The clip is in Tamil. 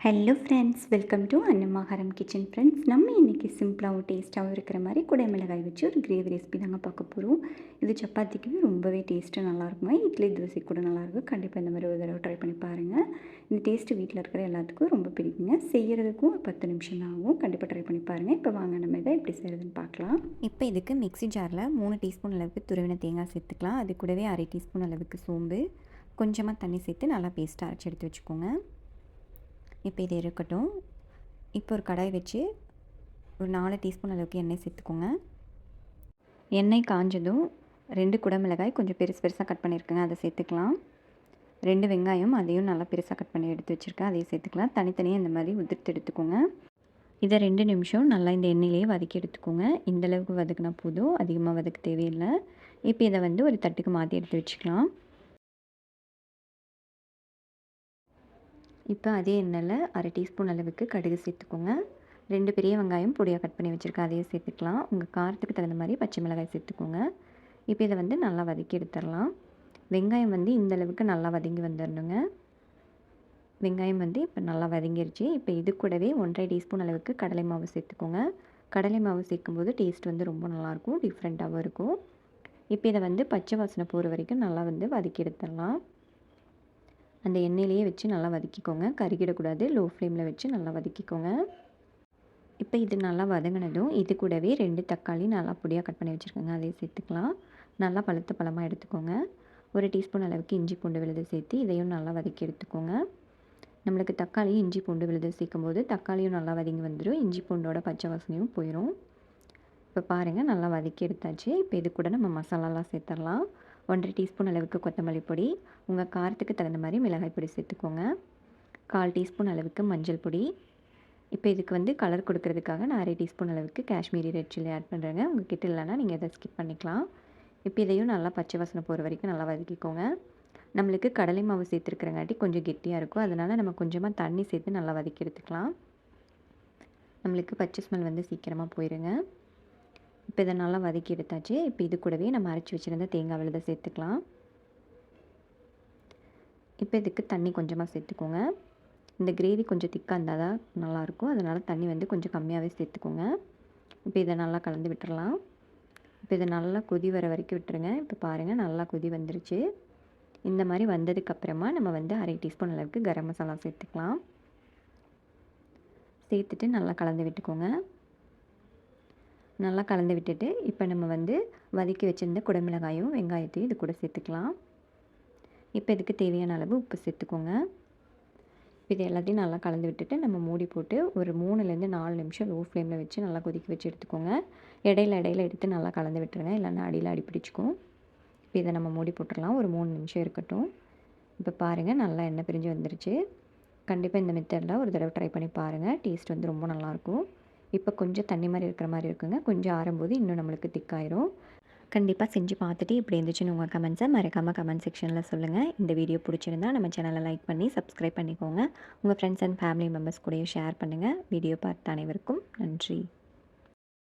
Hello friends welcome to Annamakaram kitchen friends நம்ம இன்றைக்கி சிம்பிளாகவும் டேஸ்ட்டாகவும் இருக்கிற மாதிரி குடைமிளகாய் வச்சு ஒரு கிரேவி ரெசிபி தாங்க பார்க்க போகிறோம் இது சப்பாத்திக்குமே ரொம்பவே டேஸ்ட்டு நல்லாயிருக்குங்க இட்லி தோசை கூட நல்லாயிருக்கும் கண்டிப்பாக இந்த மாதிரி ஒரு தடவை ட்ரை பண்ணி பாருங்கள் இந்த டேஸ்ட்டு வீட்டில் இருக்கிற எல்லாத்துக்கும் ரொம்ப பிடிக்குங்க. செய்கிறதுக்கும் ஒரு பத்து நிமிஷம் ஆகும். கண்டிப்பாக ட்ரை பண்ணி பாருங்கள் இப்போ வாங்க நம்ம இதை எப்படி செய்கிறதுன்னு பார்க்கலாம். இப்போ இதுக்கு மிக்ஸி ஜாரில் மூணு டீஸ்பூன் அளவுக்கு துருவின தேங்காய் சேர்த்துக்கலாம். அது கூடவே அரை டீஸ்பூன் அளவுக்கு சோம்பு. கொஞ்சமாக தண்ணி சேர்த்து நல்லா பேஸ்ட்டாக அரைச்சி எடுத்து வச்சுக்கோங்க. இப்போ இது இருக்கட்டும். இப்போ ஒரு கடாய் வச்சு ஒரு நாலு டீஸ்பூன் அளவுக்கு எண்ணெய் சேர்த்துக்கோங்க. எண்ணெய் காஞ்சதும் ரெண்டு குடமிளகாய் கொஞ்சம் பெருசு பெருசாக கட் பண்ணியிருக்கேங்க அதை சேர்த்துக்கலாம். ரெண்டு வெங்காயம் அதையும் நல்லா பெருசாக கட் பண்ணி எடுத்து வச்சுருக்கேன் அதையும் சேர்த்துக்கலாம். தனித்தனியாக இந்த மாதிரி உதிர்த்து எடுத்துக்கோங்க. இதை ரெண்டு நிமிஷம் நல்லா இந்த எண்ணெயிலேயே வதக்கி எடுத்துக்கோங்க. இந்தளவுக்கு வதக்குனா போதும் அதிகமாக வதக்க தேவையில்லை. இப்போ இதை வந்து ஒரு தட்டுக்கு மாற்றி எடுத்து வச்சுக்கலாம். இப்போ அதே எண்ணெயில் அரை டீஸ்பூன் அளவுக்கு கடுகு சேர்த்துக்கோங்க. ரெண்டு பெரிய வெங்காயம் பொடியாக கட் பண்ணி வச்சுருக்கேன். அதையும் சேர்த்துக்கலாம். உங்கள் காரத்துக்கு தகுந்த மாதிரி பச்சை மிளகாய் சேர்த்துக்கோங்க. இப்போ இதை வந்து நல்லா வதக்கி எடுத்துடலாம். வெங்காயம் வந்து இந்த அளவுக்கு நல்லா வதங்கி வந்துடணுங்க. வெங்காயம் வந்து இப்போ நல்லா வதங்கிருச்சு. இப்போ இது கூடவே ஒன்றரை டீஸ்பூன் அளவுக்கு கடலை மாவு சேர்த்துக்கோங்க. கடலை மாவு சேர்க்கும்போது டேஸ்ட் வந்து ரொம்ப நல்லாயிருக்கும். டிஃப்ரெண்ட்டாகவும் இருக்கும். இப்போ இதை வந்து பச்சை வாசனை போகிற வரைக்கும் நல்லா வந்து வதக்கி எடுத்துடலாம். அந்த எண்ணெயிலேயே வச்சு நல்லா வதக்கிக்கோங்க. கருகிடக்கூடாது. லோ ஃப்ளேமில் வச்சு நல்லா வதக்கிக்கோங்க. இப்போ இது நல்லா வதங்கினதும் இது கூடவே ரெண்டு தக்காளி நல்லா பொடியாக கட் பண்ணி வச்சுருக்கோங்க. அதையும் சேர்த்துக்கலாம். நல்லா பழுத்த பழமாக எடுத்துக்கோங்க. ஒரு டீஸ்பூன் அளவுக்கு இஞ்சி பூண்டு விழுது சேர்த்து இதையும் நல்லா வதக்கி எடுத்துக்கோங்க. நம்மளுக்கு தக்காளி இஞ்சி பூண்டு விழுது சேர்க்கும் போது தக்காளியும் நல்லா வதங்கி வந்துடும் இஞ்சி பூண்டோட பச்சை வாசனையும் போயிடும் இப்போ பாருங்கள் நல்லா வதக்கி எடுத்தாச்சு. இப்போ இது கூட நம்ம மசாலாலாம் சேர்த்துடலாம். ஒன்றரை டீஸ்பூன் அளவுக்கு கொத்தமல்லி பொடி உங்கள் காரத்துக்கு தகுந்த மாதிரி மிளகாய் பொடி சேர்த்துக்கோங்க. கால் டீஸ்பூன் அளவுக்கு மஞ்சள் பொடி. இப்போ இதுக்கு வந்து கலர் கொடுக்கறதுக்காக நான் அரை டீஸ்பூன் அளவுக்கு காஷ்மீரி ரெட் சில்லி ஆட் பண்ணுறேங்க உங்கள் கிட்ட இல்லைன்னா நீங்கள் இதை ஸ்கிப் பண்ணிக்கலாம். இப்போ இதையும் நல்லா பச்சை வாசனை போகிற வரைக்கும் நல்லா வதக்கிக்கோங்க. நம்மளுக்கு கடலை மாவு சேர்த்துருக்குறங்காட்டி கொஞ்சம் கெட்டியாக இருக்கும். அதனால் நம்ம கொஞ்சமாக தண்ணி சேர்த்து நல்லா வதக்கி எடுத்துக்கலாம். நம்மளுக்கு பச்சை ஸ்மெல் வந்து சீக்கிரமாக போயிடுங்க இப்போ இதை நல்லா வதக்கி எடுத்தாச்சு. இப்போ இது கூடவே நம்ம அரைச்சி வச்சுருந்த தேங்காய் விழுதை சேர்த்துக்கலாம். இப்போ இதுக்கு தண்ணி கொஞ்சமாக சேர்த்துக்கோங்க. இந்த கிரேவி கொஞ்சம் திக்காக இருந்தால் தான் நல்லாயிருக்கும். அதனால் தண்ணி வந்து கொஞ்சம் கம்மியாகவே சேர்த்துக்கோங்க. இப்போ இதை நல்லா கலந்து விட்டுடலாம் இப்போ இதை நல்லா கொதி வர வரைக்கும் விட்டுருங்க. இப்போ பாருங்கள் நல்லா கொதி வந்துருச்சு. இந்த மாதிரி வந்ததுக்கப்புறமா நம்ம வந்து அரை டீஸ்பூன் அளவுக்கு கரம் மசாலா சேர்த்துக்கலாம். சேர்த்துட்டு நல்லா கலந்து விட்டுக்கோங்க. நல்லா கலந்து விட்டுட்டு இப்போ நம்ம வந்து வதக்கி வச்சுருந்த குடமிளகாயும் வெங்காயத்தையும் இது கூட சேர்த்துக்கலாம். இப்போ இதுக்கு தேவையான அளவு உப்பு சேர்த்துக்கோங்க. இது எல்லாத்தையும் நல்லா கலந்து விட்டுட்டு நம்ம மூடி போட்டு ஒரு மூணுலேருந்து நாலு நிமிஷம் லோ ஃப்ளேமில் வச்சு நல்லா கொதிக்க வச்சு எடுத்துக்கோங்க. இடையில இடையில எடுத்து நல்லா கலந்து விட்டுருங்க. இல்லைன்னா அடியில் அடி பிடிச்சிக்கும். இப்போ இதை நம்ம மூடி போட்டுடலாம். ஒரு மூணு நிமிஷம் இருக்கட்டும். இப்போ பாருங்கள் நல்லா எண்ணெய் பிரிஞ்சு வந்துருச்சு. கண்டிப்பாக இந்த மெத்தடில் ஒரு தடவை ட்ரை பண்ணி பாருங்கள் டேஸ்ட் வந்து ரொம்ப நல்லாயிருக்கும் இப்போ கொஞ்சம் தண்ணி மாதிரி இருக்கிற மாதிரி இருக்குங்க. கொஞ்சம் ஆறும்போது இன்னும் நம்மளுக்கு திக்காயிரும். கண்டிப்பாக செஞ்சு பார்த்துட்டு இப்படி இருந்துச்சுன்னு உங்கள் கமெண்ட்ஸை மறக்காமல் கமெண்ட் செக்ஷனில் சொல்லுங்கள் இந்த வீடியோ பிடிச்சிருந்தா நம்ம சேனலை லைக் பண்ணி சப்ஸ்கிரைப் பண்ணிக்கோங்க. உங்கள் ஃப்ரெண்ட்ஸ் அண்ட் ஃபேமிலி மெம்பர்ஸ் கூடயும் ஷேர் பண்ணுங்கள் வீடியோ பார்த்த அனைவருக்கும் நன்றி.